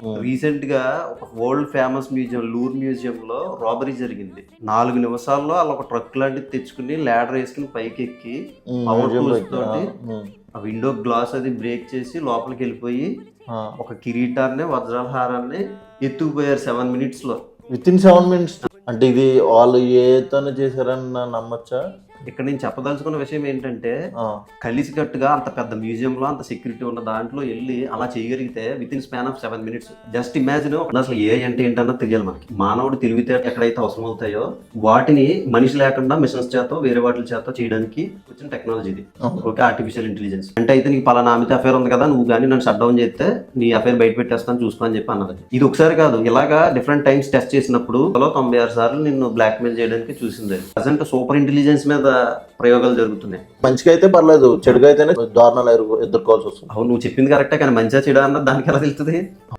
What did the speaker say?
రీసెంట్గా ఒక world famous museum Louvre museum లో రాబరీ జరిగింది. నాలుగు నిమిషాల్లో వాళ్ళు ఒక ట్రక్ లాంటిది తెచ్చుకుని ల్యాడర్ వేసుకుని పైకి ఎక్కి తోటి ఆ విండో గ్లాస్ అది బ్రేక్ చేసి లోపలికి వెళ్ళిపోయి ఒక కిరీటాన్ని వజ్రాల హారాన్ని ఎత్తుకుపోయారు సెవెన్ మినిట్స్లో విత్ ఇన్ సెవెన్ మినిట్స్. అంటే ఇది వాళ్ళు ఏతోనే చేశారని నమ్మచ్చా? ఇక్కడ నేను చెప్పదలుచుకున్న విషయం ఏంటంటే కలిసికట్టుగా అంత పెద్ద మ్యూజియం లో అంత సెక్యూరిటీ ఉన్న దాంట్లో వెళ్ళి అలా చేయగలిగితే with in span of seven minutes just imagine అసలు ఏ అంటే ఏంటన్నది తెలియాలి మనకి. మానవుడు తెలివితే ఎక్కడైతే అవసరం అవుతాయో వాటిని మనిషి లేకుండా మిషన్స్ చేత వేరే వాటి చేత చేయడానికి వచ్చిన టెక్నాలజీ ఇది. ఓకే ఆర్టిఫిషియల్ ఇంటెలిజెన్స్ అంటే అయితే నీకు పలానా ఆమెతో అఫేర్ ఉంది కదా నువ్వు కానీ నన్ను షట్ డౌన్ చేస్తే నీ అఫేర్ బయట పెట్టేస్తాను చూసుకో అని చెప్పి అన్నది. ఇది ఒకసారి కాదు ఇలాగా డిఫరెంట్ టైమ్స్ టెస్ట్ చేసినప్పుడు తొంభై ఆరు సార్లు నిన్ను బ్లాక్ మెయిల్ చేయడానికి చూసింది. ప్రజెంట్ సూపర్ ఇంటెలిజెన్స్ మీద ప్రయోగాలు జరుగుతున్నాయి. మంచిగా అయితే పర్లేదు చెడుగా అయితేనే దారుణాలు ఎదుర్కో- ఎదుర్కోవాల్సి వస్తుంది అవును నువ్వు చెప్పింది కరెక్టే కానీ మంచిగా చెడు అన్నది దానికి ఎలా తెలుస్తుంది?